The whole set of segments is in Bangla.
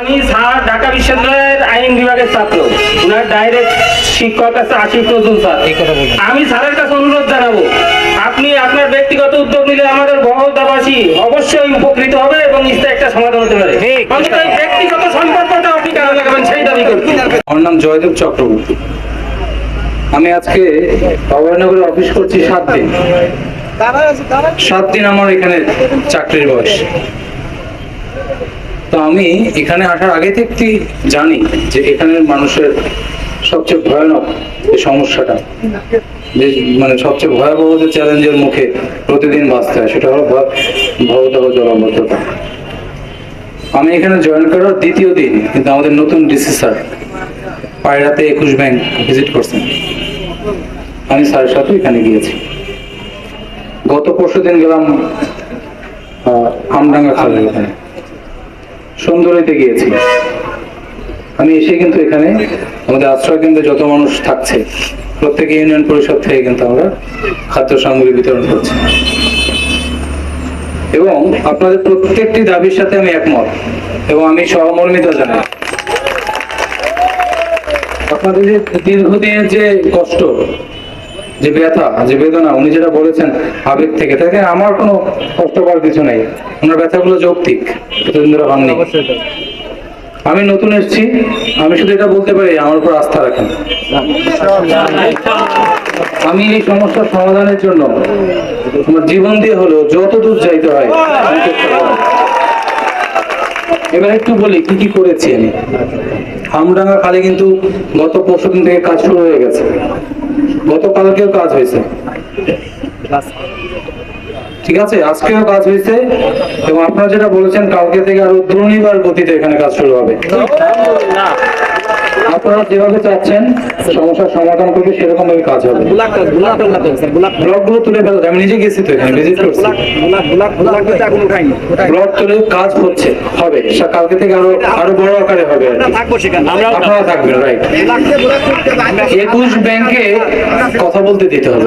আমি স্যার ঢাকা বিশ্ববিদ্যালয়ের আইন বিভাগের ছাত্র। ওনার ডাইরেক্ট শিক্ষক আছে আশিফ নজরুল স্যার। আমি স্যারের কাছে অনুরোধ জানাব আপনি আপনার ব্যক্তিগত উদ্যোগ নিলে আমাদের বহলদাবাসী অবশ্যই উপকৃত হবে এবং ইস্তে একটা সমাধান হতে পারে। ব্যক্তিগত সম্পর্কটা আপনি কেন লাগাবেন সেই দাবি করছি। আমার নাম জয়দেব চক্রবর্তী। আমি আজকে অভয়নগরে অফিস করছি সাত দিন। সাত দিন আমার এখানে চাকরির বয়স। তো আমি এখানে আসার আগে থেকেই জানি যে এখানের মানুষের সবচেয়ে ভয়ানক যে সমস্যাটা, যে মানে সবচেয়ে ভয়াবহ যে চ্যালেঞ্জের মুখে প্রতিদিন বাঁচতে হয়, সেটা হলো ভয়- ভবদহ জলাবদ্ধতা। আমি এখানে জয়েন করার দ্বিতীয় দিন, কিন্তু আমাদের নতুন ডিসি স্যার পায়রাতে একুশ ব্যাংক ভিজিট করছেন। আমি স্যারের সাথে এখানে গিয়েছি। গত পরশু দিন গেলাম আমডাঙ্গা খালের ওখানে। সুন্দরীতে গিয়েছি। আমি এসে কিন্তু এখানে আমাদের আশ্রয় কেন্দ্রে যত মানুষ থাকছে, প্রত্যেক ইউনিয়ন পরিষদ থেকে কিন্তু আমরা খাদ্য সামগ্রী বিতরণ করছি। এবং আপনাদের প্রত্যেকটি দাবির সাথে আমি একমত এবং আমি সহমর্মিতা জানাই। আপনাদের যে দীর্ঘদিনের যে কষ্ট যে ব্যথা যে বেদনা উনি যেটা বলেছেন আবেগ থেকে তাকে আমার কোনো কষ্ট পাওয়ার কিছু নেই। ওনার ব্যথাগুলো যৌক্তিক হননি। আমি নতুন এসেছি আমি শুধু এটা বলতে পারি আমার উপর আস্থা রাখেন। আমি এই সমস্যার সমাধানের জন্য আমার জীবন দিয়ে হলেও যত দূর যাইতে হয় এবার একটু বলি কি কি করেছি আমি? আমডাঙ্গা খালে কিন্তু গত পরশু দিন থেকে কাজ শুরু হয়ে গেছে। গতকালকেও কাজ হয়েছে। ঠিক আছে, আজকেও কাজ হয়েছে এবং আপনারা যেটা বলেছেন, কালকে থেকে আরও দুর্নিবার গতিতে এখানে কাজ শুরু হবে। আপনারা যেভাবে চাচ্ছেন সমস্যার সমাধান করবে সেরকম ভাবে কাজ হবে। ব্লকগুলো তুলে ফেলতে আমি নিজে গেছি তো এখানে ভিজিট করছি। ব্লক তুলে কাজ হচ্ছে হবে। কালকে থেকে আরও আরও বড় আকারে হবে। আপনারা থাকবেন রাইট একুশ ব্যাংকে কথা বলতে দিতে হবে।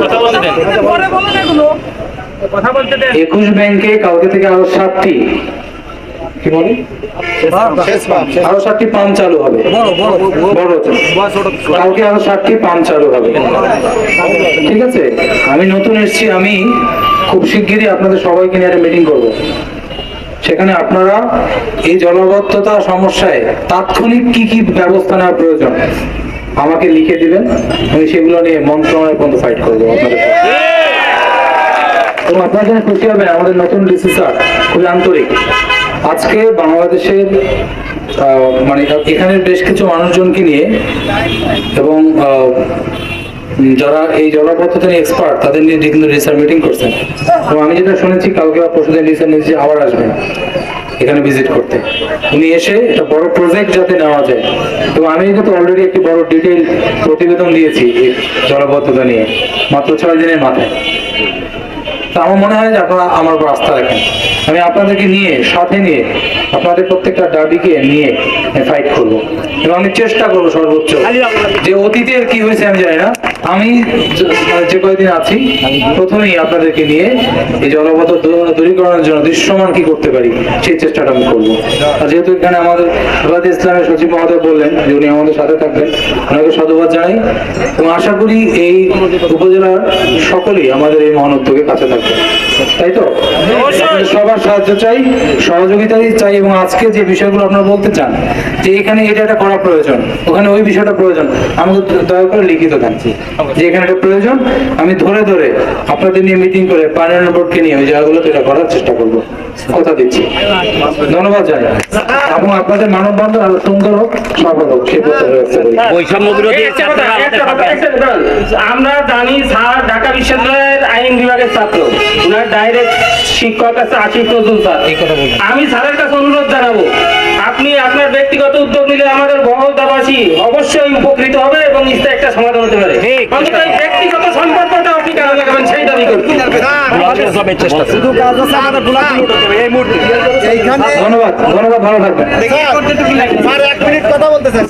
কথা বলতে দেন। একুশ ব্যাংকে কালকে থেকে আরও সাতটি কি বলে? আরও সাতটি পাম্প চালু হবে। বড় কালকে আরও সাতটি পাম্প চালু হবে। ঠিক আছে? আমি নতুন এসেছি আমি খুব শিগগিরই আপনাদের সবাইকে নিয়ে একটা মিটিং করব। সেখানে আপনারা এই জলবদ্ধতা সমস্যায় তাৎক্ষণিক কি কি ব্যবস্থা নেওয়া প্রয়োজন আমাকে লিখে দিবেন। আমি সেগুলো নিয়ে মন্ত্রণালয় পর্যন্ত ফাইট করব আপনাদের। এবং আপনারা জেনে খুশি হবে আমাদের নতুন ডিসি স্যার খুবই আন্তরিক। আজকে বাংলাদেশের মানে এখানের বেশ কিছু মানুষজনকে নিয়ে এবং যারা এই জলপদ্ধতি এক্সপার্ট তাদের নিয়ে কিন্তু রিসার মিটিং করছেন। এবং আমি যেটা শুনেছি, কালকে বা পরশুদিন রিসার নিজে আবার আসবেন এখানে ভিজিট করতে। উনি এসে একটা বড় প্রজেক্ট যাতে নেওয়া যায়। এবং আমি কিন্তু অলরেডি একটি বড় ডিটেইল প্রতিবেদন দিয়েছি এই জলবদ্ধতা নিয়ে, মাত্র ছয় দিনের মাথায়। তা আমার মনে হয় যে আপনারা আমার উপর আস্থা রাখেন। আমি আপনাদেরকে নিয়ে সাথে নিয়ে আপনাদের প্রত্যেকটা দাবিকে নিয়ে ফাইট করব। এবং আমি চেষ্টা করব সর্বোচ্চ। যে অতীতের কি হয়েছে আমি জানি না। আমি যে- মানে কয়েকদিন আছি প্রথমেই আপনাদেরকে নিয়ে এই জলবদ্ধ দূরীকরণের জন্য দৃশ্যমান কি করতে পারি, সেই চেষ্টাটা আমি করব। আর যেহেতু এখানে আমাদের হেফাজত ইসলামের সচিব মহোদয় বললেন যে উনি আমাদের সাথে থাকবেন, ওনাকে সাধুবাদ জানাই। এবং আশা করি এই উপজেলার সকলেই আমাদের এই মহান উদ্যোগে কাছে থাকবে। তাই তো? সবার সাহায্য চাই, সহযোগিতাই চাই, এবং আজকে যে বিষয়গুলো আপনারা বলতে চান, যে এখানে এটা করা প্রয়োজন, ওখানে ওই বিষয়টা প্রয়োজন, আমাকে দয়া করে লিখিত দেন। যে এখানে এটা প্রয়োজন আমি ধরে ধরে আপনাদের নিয়ে মিটিং করে পার্লামেন্ট বোর্ডকে নিয়ে ওই জায়গাগুলোতে এটা করার চেষ্টা করব। কথা দিচ্ছি। ধন্যবাদ জানাই এবং আপনাদের মানববন্ধন আরও সুন্দর হোক সফল হোক সে বৈষম্য বিরোধী একটা একটা। একটা। আমরা জানি স্যার ঢাকা বিশ্ববিদ্যালয়ের আইন বিভাগের ছাত্র। ওনার ডাইরেক্ট শিক্ষক আছে আশিফ নজরুল স্যার। আমি স্যারের কাছে অনুরোধ জানাব আপনি আপনার ব্যক্তিগত উদ্যোগ নিলে আমাদের বহলদাবাসী অবশ্যই উপকৃত হবে এবং ইস্তে একটা সমাধান হতে পারে। ব্যক্তিগত সম্পর্কটা আপনি কেন লাগাবেন সেই দাবি করছি। ধন্যবাদ ধন্যবাদ ভালো থাকবেন। এক মিনিট কথা বলতে চাই।